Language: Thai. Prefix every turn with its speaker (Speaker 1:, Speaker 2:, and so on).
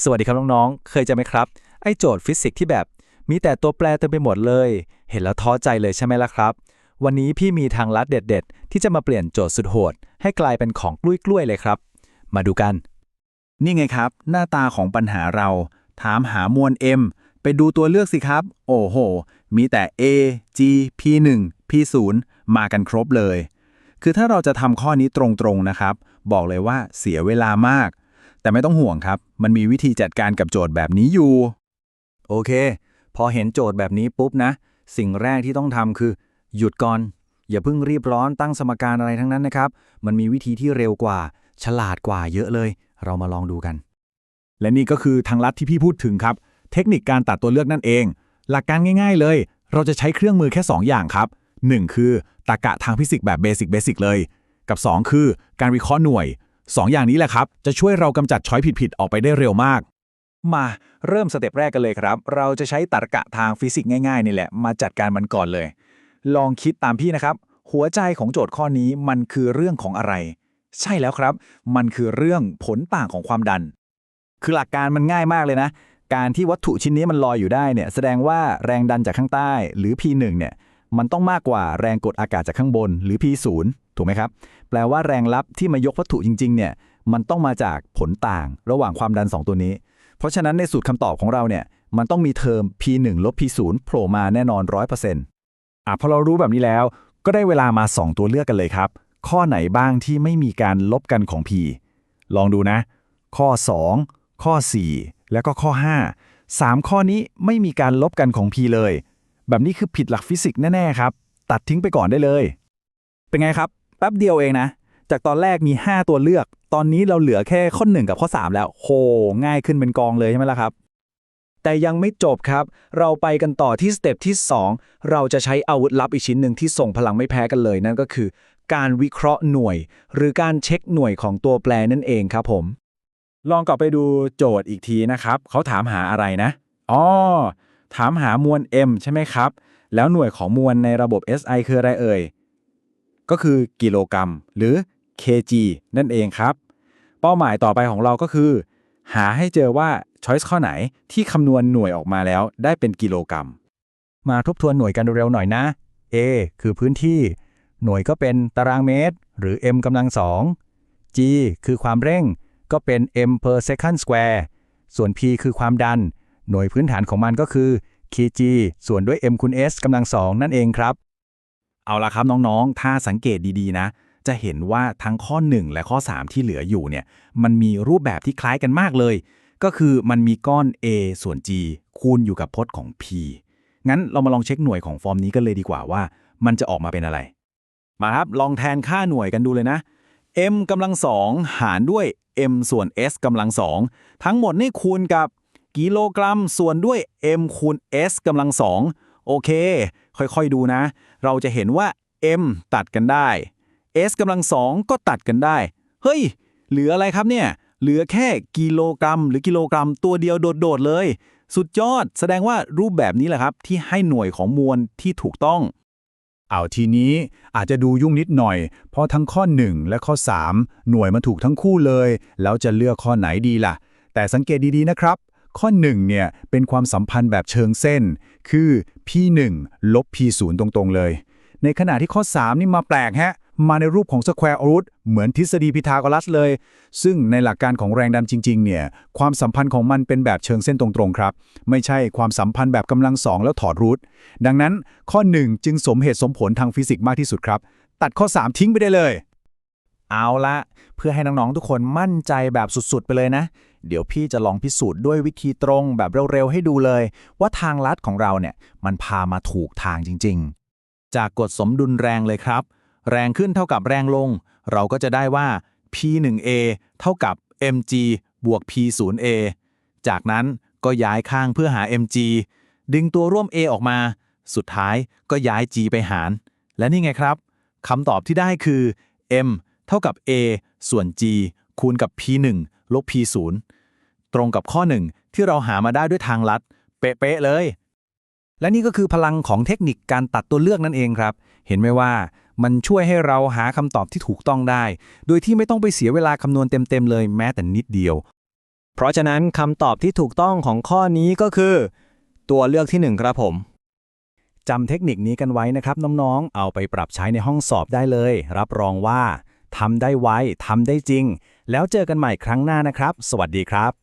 Speaker 1: สวัสดีครับน้องๆ เคยจะไหมครับ ไอโจทย์ฟิสิกส์ที่แบบ มีแต่ตัวแปรเต็มไปหมดเลย เห็นแล้วท้อใจเลยใช่ไหมล่ะครับ วันนี้พี่มีทางลัดเด็ด ๆ ที่จะมาเปลี่ยนโจทย์สุดโหด ให้กลายเป็นของกล้วยๆเลยครับ มาดูกัน
Speaker 2: นี่ไงครับ หน้าตาของปัญหาเรา ถามหามวล M ไปดูตัวเลือกสิครับ โอ้โห มีแต่ A G P1 P0 มากันครบเลย คือถ้าเราจะทำข้อนี้ตรงๆนะครับ บอกเลยว่าเสียเวลามาก แต่ไม่ต้องห่วงครับ มันมีวิธีจัดการกับโจทย์แบบนี้อยู่
Speaker 1: โอเค พอเห็นโจทย์แบบนี้ปุ๊บนะ สิ่งแรกที่ต้องทำคือ หยุดก่อน อย่าเพิ่งรีบร้อนตั้งสมการอะไรทั้งนั้นนะครับ มันมีวิธีที่เร็วกว่า ฉลาดกว่าเยอะเลย เรามาลองดูกัน
Speaker 2: และนี่ก็คือทางลัดที่พี่พูดถึงครับ เทคนิคการตัดตัวเลือกนั่นเอง หลักการง่าย ๆ เลย เราจะใช้เครื่องมือแค่ 2 อย่างครับ 1 คือตรรกะทางฟิสิกส์แบบเบสิกเบสิกเลย กับ 2 คือการวิเคราะห์หน่วย 2ออย่างนี้แหละครับ จะช่วยเรากำจัดช้อยผิดๆออกไปได้เร็วมาก
Speaker 1: มาเริ่มสเต็ปแรกกันเลยครับ เราจะใช้ตรรกะทางฟิสิกส์ง่ายๆนี่แหละ มาจัดการมันก่อนเลย ลองคิดตามพี่นะครับ หัวใจของโจทย์ข้อนี้มันคือเรื่องของอะไร ใช่แล้วครับ มันคือเรื่องผลต่างของความดัน คือหลักการมันง่ายมากเลยนะ การที่วัตถุชิ้นนี้มันลอยอยู่ได้เนี่ยแสดงว่าแรงดันจากข้างใต้หรือ P1 เนี่ยมันต้องมากกว่าแรงกดอากาศจากข้างบนหรือ P0 ถูกไหมครับ แปลว่าแรงลับที่มายกวัตถุจริง ๆ เนี่ย มันต้องมาจากผลต่างระหว่างความดัน 2 ตัวนี้ เพราะฉะนั้นในสูตรคำตอบของเราเนี่ย มันต้องมีเทอม P1 ลบ P0 โผล่มาแน่นอน 100%
Speaker 2: อะพอเรารู้แบบนี้แล้ว ก็ได้เวลามา 2 ตัวเลือกกันเลยครับ ข้อไหนบ้างที่ไม่มีการลบกันของ P ลองดูนะ ข้อ 2 ข้อ 4 แล้วก็ข้อ 5 3 ข้อนี้ไม่มีการลบกันของ P เลย แบบนี้คือผิดหลักฟิสิกส์แน่ๆครับ ตัดทิ้งไปก่อนได้เลย
Speaker 1: เป็นไงครับ ป๊บเดียวเองนะ จากตอนแรกมี 5 ตัวเลือก ตอนนี้เราเหลือแค่ข้อ 1 กับข้อ 3 แล้วโหง่ายขึ้นเป็นกองเลยใช่ไหมล่ะครับ แต่ยังไม่จบครับ เราไปกันต่อที่สเต็ปที่ 2 เราจะใช้อาวุธลับอีกชิ้นหนึ่งที่ส่งพลังไม่แพ้กันเลยนั่นก็คือ การวิเคราะห์หน่วย หรือการเช็คหน่วยของตัวแปรนั่นเองครับผม
Speaker 2: ลองกลับไปดูโจทย์อีกทีนะครับเขาถามหาอะไรนะอ๋อถามหามวล m ใช่ไหมครับ แล้วหน่วยของมวลในระบบ SI คืออะไรเอ่ย ก็คือกิโลกรัม หรือ kg นั่นเองครับ เป้าหมายต่อไปของเราก็คือ หาให้เจอว่า choice ข้อไหนที่คำนวณหน่วยออกมาแล้วได้เป็นกิโลกรัม
Speaker 1: มาทบทวนหน่วยกันเร็วๆหน่อยนะ A คือพื้นที่ หน่วยก็เป็นตารางเมตร หรือ m กำลังสอง G คือความเร่ง ก็เป็น m per second square ส่วน P คือความดัน หน่วยพื้นฐานของมันก็คือ kg ส่วนด้วย m คูณ s กำลังสองนั่นเองครับ
Speaker 2: เอาละครับน้องๆ ถ้าสังเกตดีๆนะ จะเห็นว่าทั้งข้อ 1 และข้อ 3 ที่เหลืออยู่เนี่ย มันมีรูปแบบที่คล้ายกันมากเลย ก็คือมันมีก้อน a ส่วน g คูณอยู่กับพจน์ของ p งั้นเรามาลองเช็คหน่วยของฟอร์มนี้กันเลยดีกว่าว่า มันจะออกมาเป็นอะไร มาครับ ลองแทนค่าหน่วยกันดูเลยนะ m กำลังสองหารด้วย m ส่วน s กำลังสองทั้งหมดนี่คูณกับกิโลกรัม ส่วนด้วย m คูณ s กำลังสอง โอเค ค่อยๆดูนะ เราจะเห็นว่า m ตัดกันได้ s กำลังสองก็ตัดกันได้ เฮ้ย เหลืออะไรครับเนี่ย เหลือแค่กิโลกรัม หรือกิโลกรัมตัวเดียวโดดๆเลย สุดยอด แสดงว่ารูปแบบนี้แหละครับ ที่ให้หน่วยของมวลที่ถูกต้อง เอาทีนี้อาจจะดูยุ่งนิดหน่อย เพราะทั้งข้อ 1 และข้อ 3 หน่วยมันถูกทั้งคู่เลย แล้วจะเลือกข้อไหนดีล่ะ แต่สังเกตดีๆนะครับ ข้อ1เนี่ยเป็นความสัมพันธ์แบบเชิงเส้น คือ p1 ลบ p0 ตรงๆเลย ในขณะที่ข้อ 3 นี่มาแปลกฮะ มาในรูปของ square root เหมือนทฤษฎีพีทาโกรัสเลย ซึ่งในหลักการของแรงดันจริงๆ เนี่ย ความสัมพันธ์ของมันเป็นแบบเชิงเส้นตรงๆ ครับ ไม่ใช่ความสัมพันธ์แบบกำลังสองแล้วถอดรูท ดังนั้นข้อ 1 จึงสมเหตุสมผลทางฟิสิกส์มากที่สุดครับ ตัดข้อ 3 ทิ้งไปได้เลย
Speaker 1: เอาละเพื่อให้น้อง ๆ ทุกคนมั่นใจแบบสุด ๆ ไปเลยนะ เดี๋ยวพี่จะลองพิสูจน์ด้วยวิธีตรงแบบเร็ว ๆ ให้ดูเลย ว่าทางลัดของเราเนี่ยมันพามาถูกทางจริง ๆ จากกฎสมดุลแรงเลยครับ แรงขึ้นเท่ากับแรงลง เราก็จะได้ว่า P1A เท่ากับ mg บวก P0A จากนั้นก็ย้ายข้างเพื่อหา mg ดึงตัวร่วม A ออกมา สุดท้ายก็ย้าย g ไปหาร และนี่ไงครับคำตอบที่ได้คือ m เท่ากับ a ส่วน g คูณกับ p 1ลบ p 0ตรงกับข้อ 1 ที่เราหามาได้ด้วยทางลัด เป๊ะๆเลย และนี่ก็คือพลังของเทคนิคการตัดตัวเลือกนั่นเองครับ เห็นไหมว่ามันช่วยให้เราหาคำตอบที่ถูกต้องได้ โดยที่ไม่ต้องไปเสียเวลาคำนวณเต็มๆเลยแม้แต่นิดเดียว
Speaker 3: เพราะฉะนั้นคำตอบที่ถูกต้องของข้อนี้ก็คือ ตัวเลือกที่ 1 ครับผม
Speaker 2: จำเทคนิคนี้กันไว้นะครับน้องๆ เอาไปปรับใช้ในห้องสอบได้เลย รับรองว่า ทำได้ไวทำได้จริง แล้วเจอกันใหม่ครั้งหน้านะครับ สวัสดีครับ